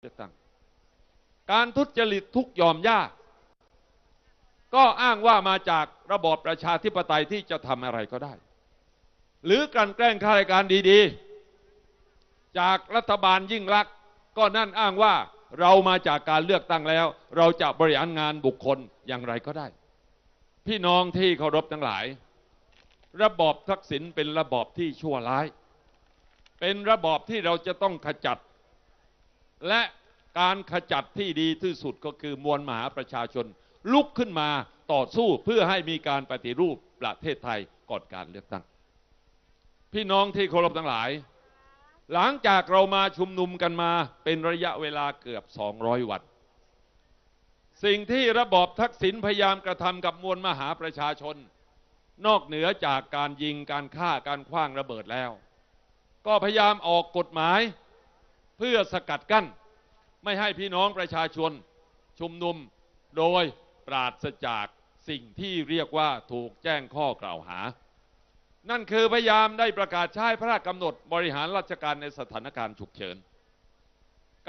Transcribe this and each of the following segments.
เลือกตั้งการทุจริตทุกยอมยาก ก็อ้างว่ามาจากระบอบประชาธิปไตยที่จะทำอะไรก็ได้ หรือกลั่นแกล้งข้าราชการดีๆ จากรัฐบาลยิ่งรัก ก็นั่นอ้างว่าเรามาจากการเลือกตั้งแล้ว เราจะบริหารงานบุคคลอย่างไรก็ได้ พี่น้องที่เคารพทั้งหลาย ระบอบทักษิณเป็นระบอบที่ชั่วร้าย เป็นระบอบที่เราจะต้องขจัด และการขจัดที่ดีที่สุดก็คือมวลมหาประชาชน ลุกขึ้นมาต่อสู้เพื่อให้มีการปฏิรูปประเทศไทยก่อนการเลือกตั้ง พี่น้องที่เคารพทั้งหลาย หลังจากเรามาชุมนุมกันมาเป็นระยะเวลาเกือบ 200 วัน สิ่งที่ระบอบทักษิณพยายามกระทำกับมวลมหาประชาชน นอกเหนือจากการยิงการฆ่าการคว้างระเบิดแล้ว ก็พยายามออกกฎหมาย เพื่อสกัดกั้น ไม่ให้พี่น้องประชาชนชุมนุมโดยปราศจากสิ่งที่เรียกว่าถูกแจ้งข้อกล่าวหา นั่นคือพยายามได้ประกาศใช้พระราชกำหนดบริหารราชการในสถานการณ์ฉุกเฉิน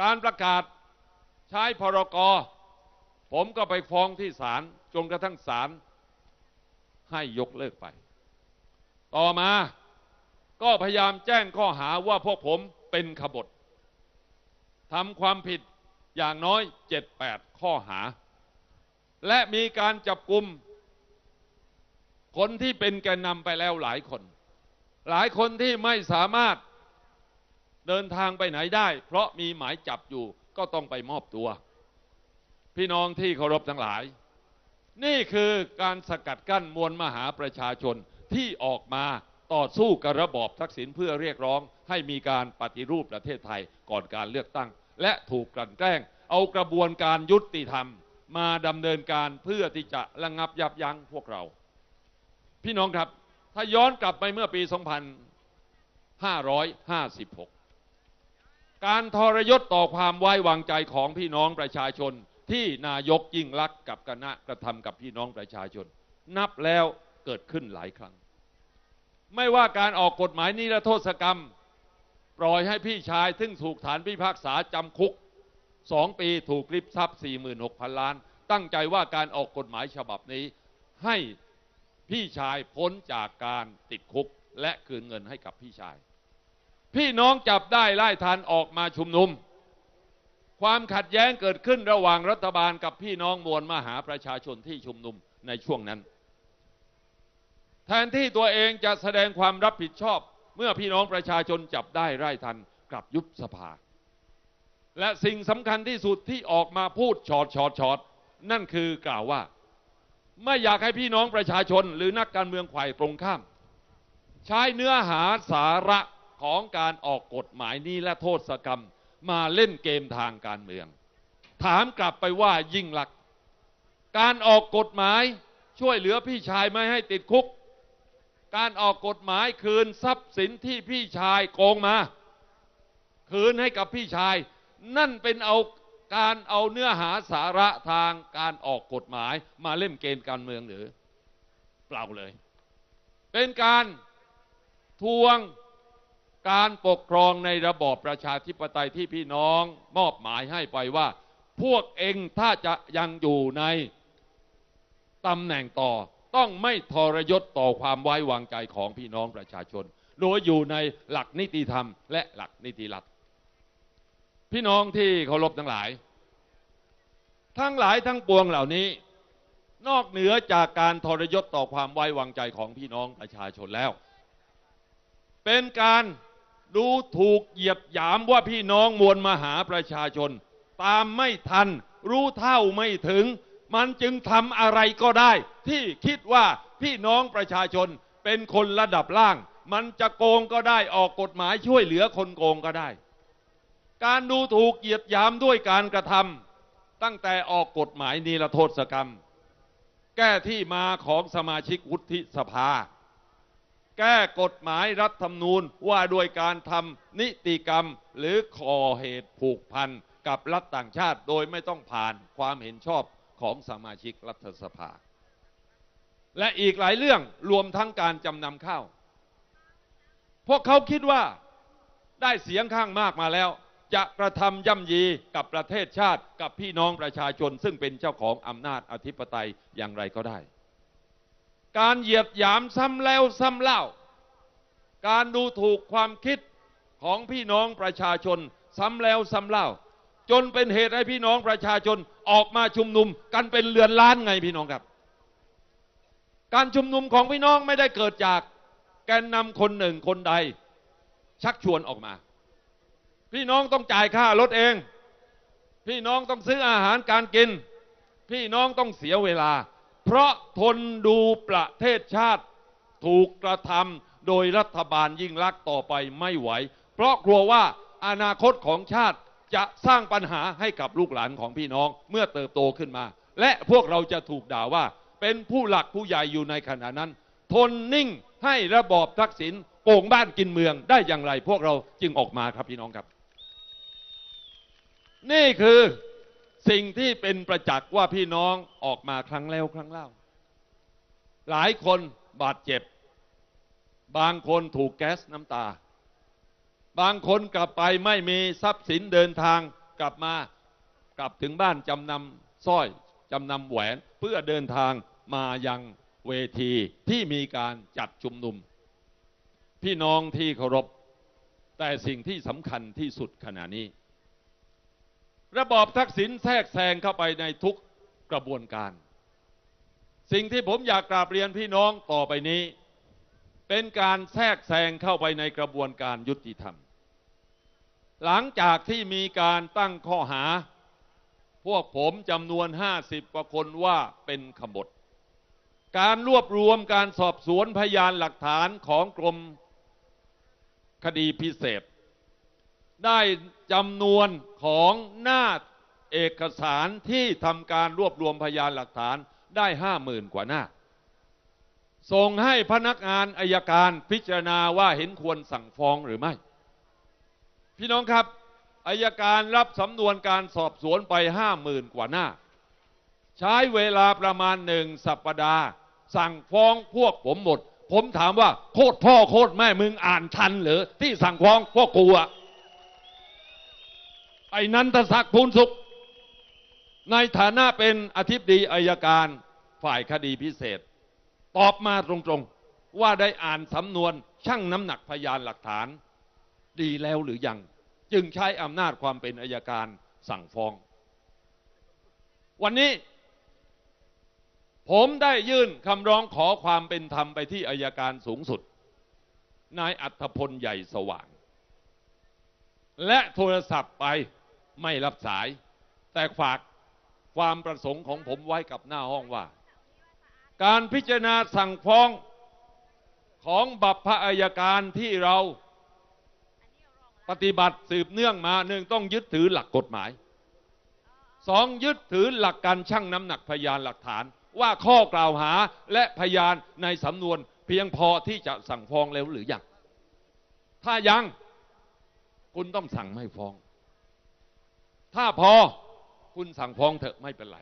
การประกาศใช้พรกผมก็ไปฟ้องที่ศาลจนกระทั่งศาลให้ยกเลิกไป ต่อมาก็พยายามแจ้งข้อหาว่าพวกผมเป็นขบฏ ทำความผิดอย่างน้อย 7-8 ข้อหา และมีการจับกลุ่มคนที่เป็นแกนนำไปแล้วหลายคน หลายคนที่ไม่สามารถเดินทางไปไหนได้ เพราะมีหมายจับอยู่ก็ต้องไปมอบตัว พี่น้องที่เคารพทั้งหลาย นี่คือการสกัดกั้นมวลมหาประชาชนที่ออกมาต่อสู้กับระบอบทักษิณเพื่อเรียกร้อง ให้มีการปฏิรูปประเทศไทยก่อนการเลือกตั้ง และถูกกลั่นแกล้ง เอากระบวนการยุติธรรม มาดำเนินการเพื่อที่จะระงับยับยั้งพวกเรา พี่น้องครับ ถ้าย้อนกลับไปเมื่อปี 2556 การทรยศต่อความไว้วางใจของพี่น้องประชาชนที่นายกยิ่งลักษณ์กับคณะกระทำกับพี่น้องประชาชน นับแล้วเกิดขึ้นหลายครั้ง ไม่ว่าการออกกฎหมายนิรโทษกรรม ปล่อยให้พี่ชาย ซึ่งถูกฐานพิพากษาจำคุกสองปีถูกริบทรัพย์ 46,000 ล้าน ตั้งใจว่าการออกกฎหมายฉบับนี้ ให้พี่ชายพ้นจากการติดคุกและคืนเงินให้กับพี่ชาย พี่น้องจับได้ไล่ทันออกมาชุมนุม ความขัดแย้งเกิดขึ้นระหว่างรัฐบาลกับพี่น้องมวลมหาประชาชนที่ชุมนุมในช่วงนั้น แทนที่ตัวเองจะแสดงความรับผิดชอบ เมื่อพี่น้องประชาชนจับได้ไล่ทันกลับยุบสภา และสิ่งสำคัญที่สุดที่ออกมาพูดชอดชอดชอดนั่นคือกล่าวว่า ไม่อยากให้พี่น้องประชาชน หรือนักการเมืองฝ่ายตรงข้าม ใช้เนื้อหาสาระของการออกกฎหมายนี้และโทษกรรม มาเล่นเกมทางการเมือง ถามกลับไปว่ายิ่งหลัก การออกกฎหมายช่วยเหลือพี่ชายไม่ให้ติดคุก การออกกฎหมายคืนทรัพย์สินที่พี่ชายโกงมา คืนให้กับพี่ชาย นั่นเป็นเอาการเอาเนื้อหาสาระทางการออกกฎหมายมาเล่นเกมการเมืองหรือ เปล่าเลย เป็นการทวงการปกครองในระบอบประชาธิปไตยที่พี่น้องมอบหมายให้ไปว่า พวกเองถ้าจะยังอยู่ในตำแหน่งต่อ ต้องไม่ทรยศต่อความไว้วางใจของพี่น้องประชาชน โดยอยู่ในหลักนิติธรรม และหลักนิติรัฐ พี่น้องที่เคารพทั้งหลาย ทั้งหลายทั้งปวงเหล่านี้ นอกเหนือจากการทรยศต่อความไว้วางใจของพี่น้องประชาชนแล้ว เป็นการดูถูกเหยียดหยามว่าพี่น้องมวลมหาประชาชน ตามไม่ทันรู้เท่าไม่ถึง มันจึงทำอะไรก็ได้ ที่คิดว่าพี่น้องประชาชนเป็นคนระดับล่าง มันจะโกงก็ได้ออกกฎหมายช่วยเหลือคนโกงก็ได้ การดูถูกเหยียดหยามด้วยการกระทำตั้งแต่ออกกฎหมายนิรโทษกรรม แก้ที่มาของสมาชิกวุฒิสภา แก้กฎหมายรัฐธรรมนูญว่าด้วยการทำนิติกรรมหรือก่อเหตุผูกพันกับรัฐต่างชาติโดยไม่ต้องผ่านความเห็นชอบ ของสมาชิกรัฐสภา และอีกหลายเรื่องรวมทั้งการจำนำข้าว พวกเขาคิดว่าได้เสียงข้างมากมาแล้ว จะกระทำย่ำยีกับประเทศชาติกับพี่น้องประชาชน ซึ่งเป็นเจ้าของอำนาจอธิปไตยอย่างไรก็ได้ การเหยียดหยามซ้ำแล้วซ้ำเล่า การดูถูกความคิดของพี่น้องประชาชนซ้ำแล้วซ้ำเล่า จนเป็นเหตุให้พี่น้องประชาชน ออกมาชุมนุมกันเป็นเรือนล้านไงพี่น้องครับ การชุมนุมของพี่น้องไม่ได้เกิดจากแกนนำคนหนึ่งคนใด ชักชวนออกมา พี่น้องต้องจ่ายค่ารถเอง พี่น้องต้องซื้ออาหารการกิน พี่น้องต้องเสียเวลา เพราะทนดูประเทศชาติถูกกระทำโดยรัฐบาลยิ่งลักษณ์ต่อไปไม่ไหว เพราะกลัวว่าอนาคตของชาติ จะสร้างปัญหาให้กับลูกหลานของพี่น้องเมื่อเติบโตขึ้นมา และพวกเราจะถูกด่าว่า เป็นผู้หลักผู้ใหญ่อยู่ในขณะนั้น ทนนิ่งให้ระบอบทักษิณโกงบ้านกินเมืองได้อย่างไร พวกเราจึงออกมาครับพี่น้องครับ นี่คือสิ่งที่เป็นประจักษ์ว่าพี่น้องออกมาครั้งแล้วครั้งเล่า หลายคนบาดเจ็บ บางคนถูกแก๊สน้ำตา บางคนกลับไปไม่มีทรัพย์สินเดินทางกลับมากลับถึงบ้านจำนำสร้อยจำนำแหวนเพื่อเดินทางมายังเวทีที่มีการจัดชุมนุม พี่น้องที่เคารพ แต่สิ่งที่สำคัญที่สุดขณะนี้ ระบอบทักษิณแทรกแซงเข้าไปในทุกกระบวนการ สิ่งที่ผมอยากกราบเรียนพี่น้องต่อไปนี้ เป็นการแทรกแซงเข้าไปในกระบวนการยุติธรรม หลังจากที่มีการตั้งข้อหา พวกผมจำนวน50กว่าคนว่าเป็นขบฏ การรวบรวมการสอบสวนพยานหลักฐานของกรมคดีพิเศษ ได้จำนวนของหน้าเอกสารที่ทำการรวบรวมพยานหลักฐานได้ห้าหมื่นกว่าหน้า ส่งให้พนักงานอายการพิจารณาว่าเห็นควรสั่งฟ้องหรือไม่ พี่น้องครับอายการรับสำนวนการสอบสวนไปห้าหมื่นกว่าหน้า ใช้เวลาประมาณหนึ่งสัปปดาห์ สั่งฟ้องพวกผมหมด ผมถามว่าโคตรพ่อโคตรแม่มึงอ่านทันหรือที่สั่งฟ้องพวกกูอะไอ้นันทศักดิ์พูนสุข ในฐานะเป็นอธิบดีอายการฝ่ายคดีพิเศษ ตอบมาตรงๆ ว่าได้อ่านสำนวนชั่งน้ำหนักพยานหลักฐาน ดีแล้วหรือยัง จึงใช้อำนาจความเป็นอายการสั่งฟ้อง วันนี้ ผมได้ยื่นคำร้องขอความเป็นธรรมไปที่อายการสูงสุด นายอัธพลใหญ่สว่าง และโทรศัพท์ไปไม่รับสาย แต่ฝากความประสงค์ของผมไว้กับหน้าห้องว่า การพิจารณาสั่งฟ้องของบัพพอายการที่เรา ปฏิบัติสืบเนื่องมาหนึ่งต้องยึดถือหลักกฎหมายสองยึดถือหลักการชั่งน้ำหนักพยานหลักฐาน ว่าข้อกล่าวหาและพยานในสำนวนเพียงพอที่จะสั่งฟ้องแล้วหรือยังถ้ายังคุณต้องสั่งไม่ฟ้อง ถ้าพอคุณสั่งฟ้องเถอะไม่เป็นไร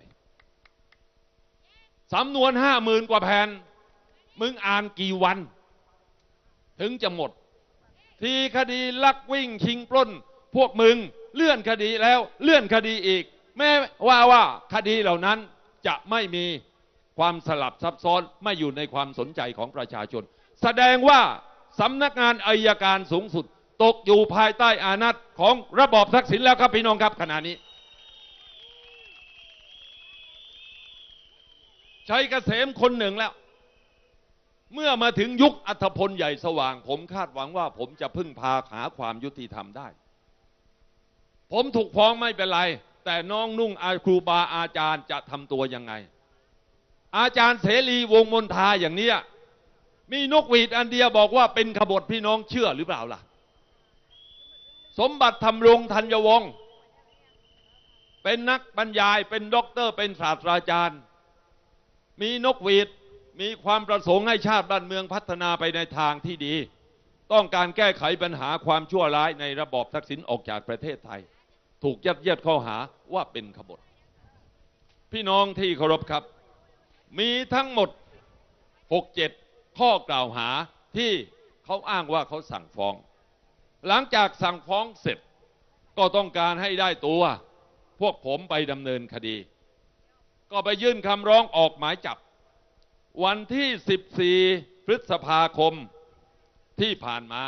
สำนวนห้าหมื่นกว่าแผ่นมึงอ่านกี่วัน ถึงจะหมด ทีคดีลักวิ่งชิงปล้น พวกมึงเลื่อนคดีแล้วเลื่อนคดีอีก แม้ว่าว่าคดีเหล่านั้นจะไม่มีความสลับซับซ้อนไม่อยู่ในความสนใจของประชาชน แสดงว่าสำนักงานอายการสูงสุด ตกอยู่ภายใต้อานัตของระบอบทักษิณแล้วครับพี่น้องครับขณะนี้ใช้เกษมคนหนึ่งแล้ว เมื่อมาถึงยุคอัธพลใหญ่สว่าง ผมคาดหวังว่า ผมจะพึ่งพาหาความยุติธรรมได้ ผมถูกฟ้องไม่เป็นไร แต่น้องนุ่งอาครูบาอาจารย์จะทำตัวยังไง อาจารย์เสรีวงมนทาอย่างเนี้ยมีนกหวีดอันเดียบอกว่าเป็นขบฏพี่น้องเชื่อหรือเปล่าล่ะ สมบัติธรรมรงธัญวงศ์เป็นนักบรรยายเป็นด็อกเตอร์เป็นศาสตราจารย์ มีนกหวีด มีความประสงค์ให้ชาติบ้านเมืองพัฒนาไปในทางที่ดี ต้องการแก้ไขปัญหาความชั่วร้ายในระบอบทักษิณออกจากประเทศไทย ถูกยัดเยียดข้อหาว่าเป็นขบฏ พี่น้องที่เคารพครับ มีทั้งหมด 6-7 ข้อกล่าวหาที่เขาอ้างว่าเขาสั่งฟ้อง หลังจากสั่งฟ้องเสร็จ ก็ต้องการให้ได้ตัว พวกผมไปดำเนินคดี ก็ไปยื่นคำร้องออกหมายจับ วันที่ 14 พฤษภาคมที่ผ่านมา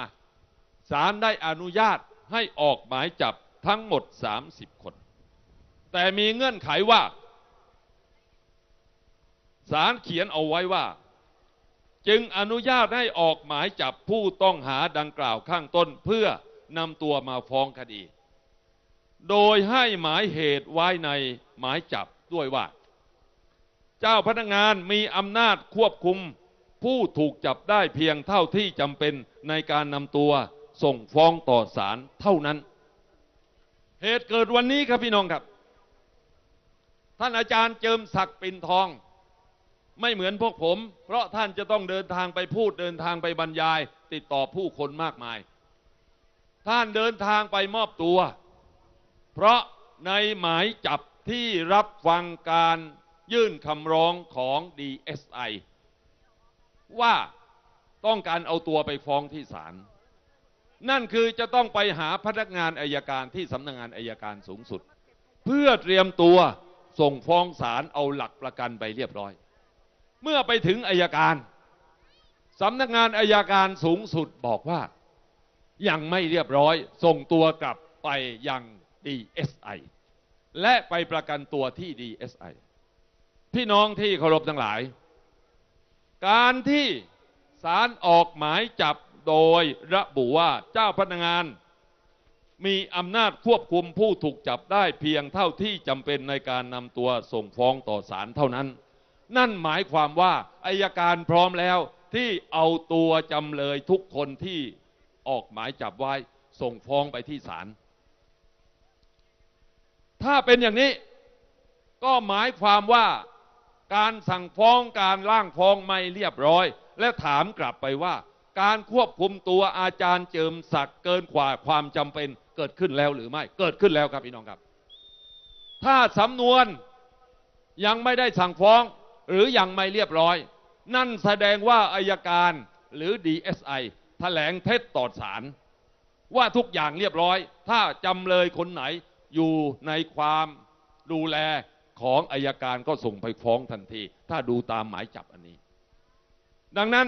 ศาลได้อนุญาตให้ออกหมายจับทั้งหมด 30 คน แต่มีเงื่อนไขว่าศาลเขียนเอาไว้ว่า จึงอนุญาตให้ออกหมายจับผู้ต้องหาดังกล่าวข้างต้นเพื่อนำตัวมาฟ้องคดี โดยให้หมายเหตุไว้ในหมายจับด้วยว่า เจ้าพนักงานมีอำนาจควบคุม ผู้ถูกจับได้เพียงเท่าที่จำเป็นในการนำตัวส่งฟ้องต่อศาลเท่านั้น เหตุเกิดวันนี้ครับพี่น้องครับ ท่านอาจารย์เจิมศักดิ์ปิ่นทอง ไม่เหมือนพวกผม เพราะท่านจะต้องเดินทางไปพูดเดินทางไปบรรยาย ติดต่อผู้คนมากมาย ท่านเดินทางไปมอบตัว เพราะในหมายจับที่รับฟังการ ยื่นคำร้องของ DSI ว่าต้องการเอาตัวไปฟ้องที่ศาลนั่นคือจะต้องไปหาพนักงานอายการที่สำนักงานอายการสูงสุด เพื่อเตรียมตัวส่งฟ้องศาลเอาหลักประกันไปเรียบร้อย เมื่อไปถึงอายการสำนักงานอายการสูงสุดบอกว่ายังไม่เรียบร้อย ส่งตัวกลับไปยัง DSI และไปประกันตัวที่ DSI พี่น้องที่เคารพทั้งหลาย การที่ศาลออกหมายจับโดยระบุว่าเจ้าพนักงาน มีอำนาจควบคุมผู้ถูกจับได้เพียงเท่าที่จำเป็นในการนำตัวส่งฟ้องต่อศาลเท่านั้น นั่นหมายความว่าอายการพร้อมแล้วที่เอาตัวจำเลยทุกคนที่ออกหมายจับไว้ส่งฟ้องไปที่ศาลถ้าเป็นอย่างนี้ก็หมายความว่า การสั่งฟ้องการล่างฟ้องไม่เรียบร้อย และถามกลับไปว่า การควบคุมตัวอาจารย์เจิมศักดิ์เกินกว่าความจำเป็นเกิดขึ้นแล้วหรือไม่เกิดขึ้นแล้วครับพี่น้องครับ ถ้าสำนวนยังไม่ได้สั่งฟ้อง หรือยังไม่เรียบร้อย นั่นแสดงว่าอายการหรือ DSI แถลงเท็จต่อศาลว่าทุกอย่างเรียบร้อย ถ้าจำเลยคนไหนอยู่ในความดูแล ของอายการก็ส่งไปฟ้องทันที ถ้าดูตามหมายจับอันนี้ ดังนั้น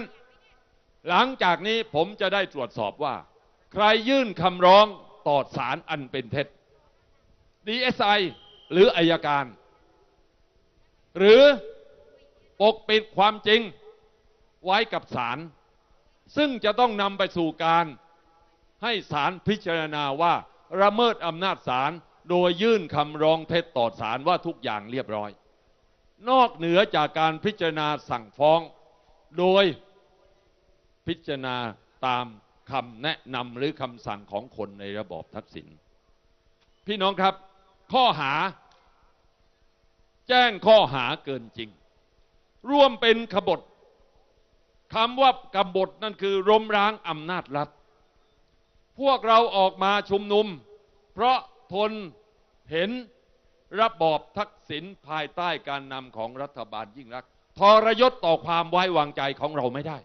หลังจากนี้ผมจะได้ตรวจสอบว่า ใครยื่นคำร้องต่อศาลอันเป็นเท็จ DSI หรืออายการ หรือปกปิดความจริงไว้กับศาลซึ่งจะต้องนำไปสู่การให้ศาลพิจารณาว่าระเมิดอำนาจศาล โดยยื่นคำร้องเท็จต่อศาลว่าทุกอย่างเรียบร้อย นอกเหนือจากการพิจารณาสั่งฟ้อง โดยพิจารณาตามคำแนะนำหรือคำสั่งของคนในระบอบทักษิณพี่น้องครับ ข้อหา แจ้งข้อหาเกินจริง ร่วมเป็นขบฏคำว่ากบฏนั่นคือล้มร้างอำนาจรัฐ พวกเราออกมาชุมนุม เพราะ ทนเห็นระบอบทักษิณภายใต้การนำของรัฐบาลยิ่งรักทรยศต่อความไว้วางใจของเราไม่ได้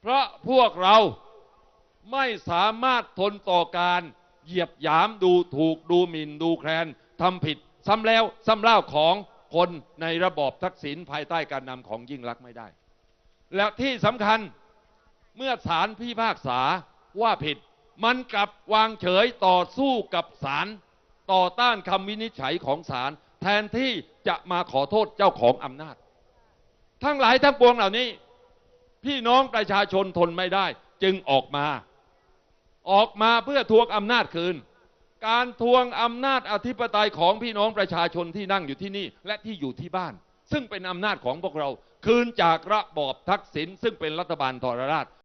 เพราะพวกเราไม่สามารถทนต่อการเหยียบหยามดูถูกดูหมิ่นดูแคลนทำผิดซ้ำแล้วซ้ำเล่าของคนในระบอบทักษิณภายใต้การนำของยิ่งรักไม่ได้ และที่สำคัญเมื่อศาลพิพากษาว่าผิด มันกลับวางเฉยต่อสู้กับศาลต่อต้านคำวินิจฉัยของศาลแทนที่จะมาขอโทษเจ้าของอำนาจ ทั้งหลายทั้งปวงเหล่านี้ พี่น้องประชาชนทนไม่ได้ จึงออกมา ออกมาเพื่อทวงอำนาจคืน การทวงอำนาจอธิปไตยของพี่น้องประชาชนที่นั่งอยู่ที่นี่ และที่อยู่ที่บ้าน ซึ่งเป็นอำนาจของพวกเรา คืนจากระบอบทักษิณซึ่งเป็นรัฐบาลทรราช